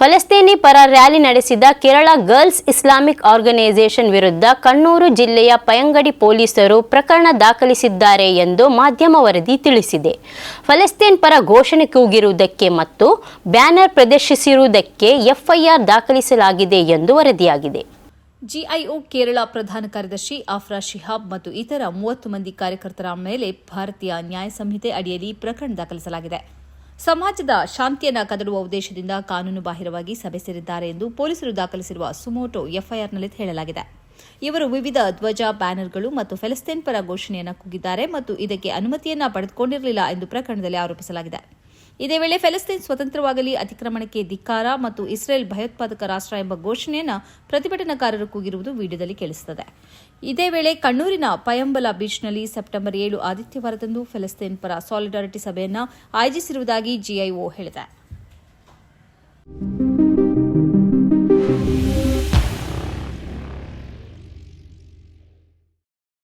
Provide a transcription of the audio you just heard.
ಫಲಸ್ತೀನಿ ಪರ ರ್ಯಾಲಿ ನಡೆಸಿದ Kerala girls Islamic organisation ವಿರುದ್ಧ ಕಣ್ಣೂರು ಜಿಲ್ಲೆಯ ಪಯಂಗಡಿ ಪೊಲೀಸರು ಪ್ರಕರಣ ದಾಖಲಿಸಿದ್ದಾರೆ ಎಂದು ಮಾಧ್ಯಮ ವರದಿ ತಿಳಿಸಿದೆ. ಫಲಸ್ತೀನ್ ಪರ ಘೋಷಣೆ ಕೂಗಿರುವುದಕ್ಕೆ ಮತ್ತು ಬ್ಯಾನರ್ ಪ್ರದರ್ಶಿಸಿರುವುದಕ್ಕೆ ಎಫ್ಐಆರ್ ದಾಖಲಿಸಲಾಗಿದೆ ಎಂದು ವರದಿಯಾಗಿದೆ. ಜಿಐಒ ಕೇರಳ ಪ್ರಧಾನ ಕಾರ್ಯದರ್ಶಿ ಆಫ್ರಾ ಶಿಹಾಬ್ ಮತ್ತು ಇತರ ಮೂವತ್ತು ಮಂದಿ ಕಾರ್ಯಕರ್ತರ ಮೇಲೆ ಭಾರತೀಯ ನ್ಯಾಯ ಸಂಹಿತೆ ಅಡಿಯಲ್ಲಿ ಪ್ರಕರಣ ದಾಖಲಿಸಲಾಗಿದೆ. ಸಮಾಜದ ಶಾಂತಿಯನ್ನು ಕದಡುವ ಉದ್ದೇಶದಿಂದ ಕಾನೂನು ಬಾಹಿರವಾಗಿ ಸಭೆ ಸೇರಿದ್ದಾರೆ ಎಂದು ಪೊಲೀಸರು ದಾಖಲಿಸಿರುವ ಸುಮೋಟೋ ಎಫ್ಐಆರ್ನಲ್ಲಿ ಹೇಳಲಾಗಿದೆ. ಇವರು ವಿವಿಧ ಧ್ವಜ ಬ್ಯಾನರ್ಗಳು ಮತ್ತು ಫೆಲಸ್ತೀನ್ ಪರ ಘೋಷಣೆಯನ್ನು ಕೂಗಿದ್ದಾರೆ ಮತ್ತು ಇದಕ್ಕೆ ಅನುಮತಿಯನ್ನ ಪಡೆದುಕೊಂಡಿರಲಿಲ್ಲ ಎಂದು ಪ್ರಕರಣದಲ್ಲಿ ಆರೋಪಿಸಲಾಗಿದೆ. ಇದೇ ವೇಳೆ ಫೆಲಸ್ತೀನ್ ಸ್ವತಂತ್ರವಾಗಲಿ, ಅತಿಕ್ರಮಣಕ್ಕೆ ಧಿಕ್ಕಾರ ಮತ್ತು ಇಸ್ರೇಲ್ ಭಯೋತ್ಪಾದಕ ರಾಷ್ಟ್ರ ಎಂಬ ಘೋಷಣೆಯನ್ನು ಪ್ರತಿಭಟನಾಕಾರರು ಕೂಗಿರುವುದು ವಿಡಿಯೋದಲ್ಲಿ ಕೇಳಿಸುತ್ತದೆ ಇದೇ ವೇಳೆ ಕಣ್ಣೂರಿನ ಪಯಂಬಲ ಬೀಚ್ನಲ್ಲಿ ಸೆಪ್ಟೆಂಬರ್ ಏಳು ಆದಿತ್ಯವಾರದಂದು ಫೆಲಸ್ತೀನ್ ಪರ ಸಾಲಿಡಾರಿಟಿ ಸಭೆಯನ್ನು ಆಯೋಜಿಸಿರುವುದಾಗಿ ಜಿಐಒ ಹೇಳಿದೆ.